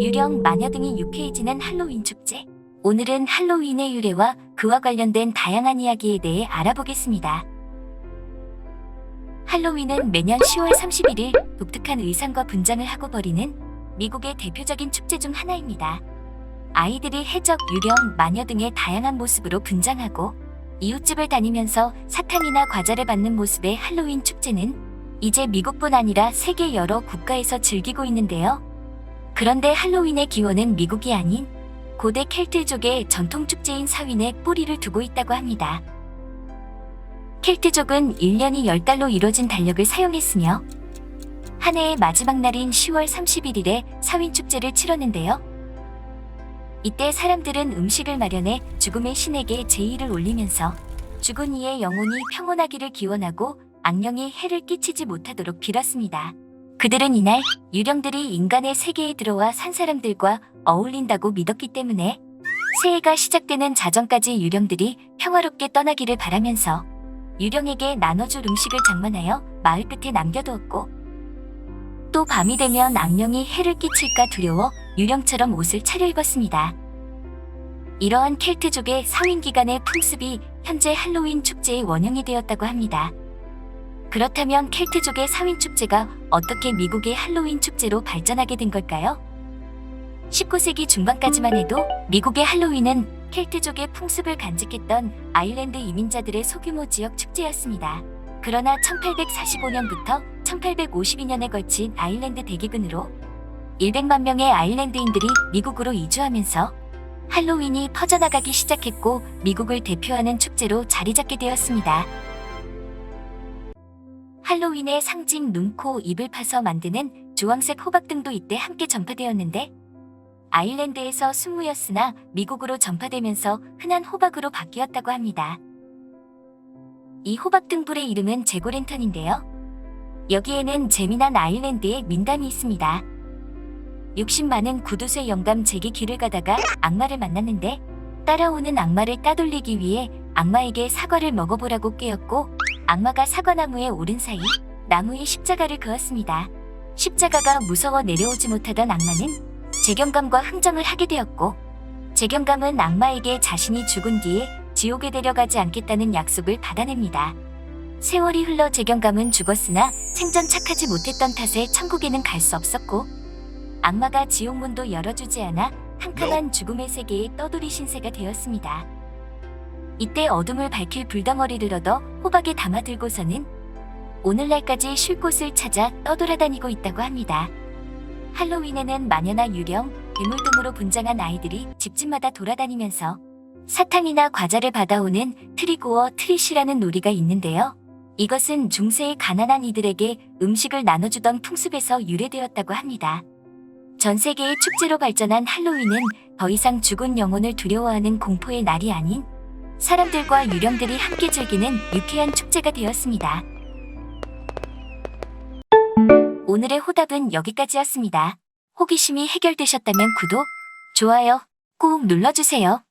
유령, 마녀 등이 유쾌해지는 할로윈 축제. 오늘은 할로윈의 유래와 그와 관련된 다양한 이야기에 대해 알아보겠습니다. 할로윈은 매년 10월 31일 독특한 의상과 분장을 하고 벌이는 미국의 대표적인 축제 중 하나입니다. 아이들이 해적, 유령, 마녀 등의 다양한 모습으로 분장하고 이웃집을 다니면서 사탕이나 과자를 받는 모습의 할로윈 축제는 이제 미국뿐 아니라 세계 여러 국가에서 즐기고 있는데요. 그런데 할로윈의 기원은 미국이 아닌 고대 켈트족의 전통 축제인 사윈에 뿌리를 두고 있다고 합니다. 켈트족은 1년이 10달로 이뤄진 달력을 사용했으며 한 해의 마지막 날인 10월 31일에 사윈 축제를 치렀는데요. 이때 사람들은 음식을 마련해 죽음의 신에게 제의를 올리면서 죽은 이의 영혼이 평온하기를 기원하고 악령이 해를 끼치지 못하도록 빌었습니다. 그들은 이날 유령들이 인간의 세계에 들어와 산 사람들과 어울린다고 믿었기 때문에 새해가 시작되는 자정까지 유령들이 평화롭게 떠나기를 바라면서 유령에게 나눠줄 음식을 장만하여 마을 끝에 남겨두었고 또 밤이 되면 악령이 해를 끼칠까 두려워 유령처럼 옷을 차려입었습니다. 이러한 켈트족의 사윈 기간의 풍습이 현재 할로윈 축제의 원형이 되었다고 합니다. 그렇다면 켈트족의 사윈 축제가 어떻게 미국의 할로윈 축제로 발전하게 된 걸까요? 19세기 중반까지만 해도 미국의 할로윈은 켈트족의 풍습을 간직했던 아일랜드 이민자들의 소규모 지역 축제였습니다. 그러나 1845년부터 1852년에 걸친 아일랜드 대기근으로 100만 명의 아일랜드인들이 미국으로 이주하면서 할로윈이 퍼져나가기 시작했고 미국을 대표하는 축제로 자리 잡게 되었습니다. 할로윈의 상징 눈, 코, 입을 파서 만드는 주황색 호박 등도 이때 함께 전파되었는데 아일랜드에서 순무였으나 미국으로 전파되면서 흔한 호박으로 바뀌었다고 합니다. 이 호박 등불의 이름은 제고랜턴인데요. 여기에는 재미난 아일랜드의 민담이 있습니다. 욕심 많은 구두쇠 영감 잭이 길을 가다가 악마를 만났는데 따라오는 악마를 따돌리기 위해 악마에게 사과를 먹어보라고 깨었고 악마가 사과나무에 오른 사이 나무에 십자가를 그었습니다. 십자가가 무서워 내려오지 못하던 악마는 재경감과 흥정을 하게 되었고 재경감은 악마에게 자신이 죽은 뒤에 지옥에 데려가지 않겠다는 약속을 받아냅니다. 세월이 흘러 재경감은 죽었으나 생전 착하지 못했던 탓에 천국에는 갈 수 없었고 악마가 지옥문도 열어주지 않아 캄캄한 죽음의 세계에 떠돌이 신세가 되었습니다. 이때 어둠을 밝힐 불덩어리를 얻어 호박에 담아들고서는 오늘날까지 쉴 곳을 찾아 떠돌아다니고 있다고 합니다. 할로윈에는 마녀나 유령, 괴물 등으로 분장한 아이들이 집집마다 돌아다니면서 사탕이나 과자를 받아오는 트리고어 트리시라는 놀이가 있는데요. 이것은 중세의 가난한 이들에게 음식을 나눠주던 풍습에서 유래되었다고 합니다. 전 세계의 축제로 발전한 할로윈은 더 이상 죽은 영혼을 두려워하는 공포의 날이 아닌 사람들과 유령들이 함께 즐기는 유쾌한 축제가 되었습니다. 오늘의 호답은 여기까지였습니다. 호기심이 해결되셨다면 구독, 좋아요 꾹 눌러주세요.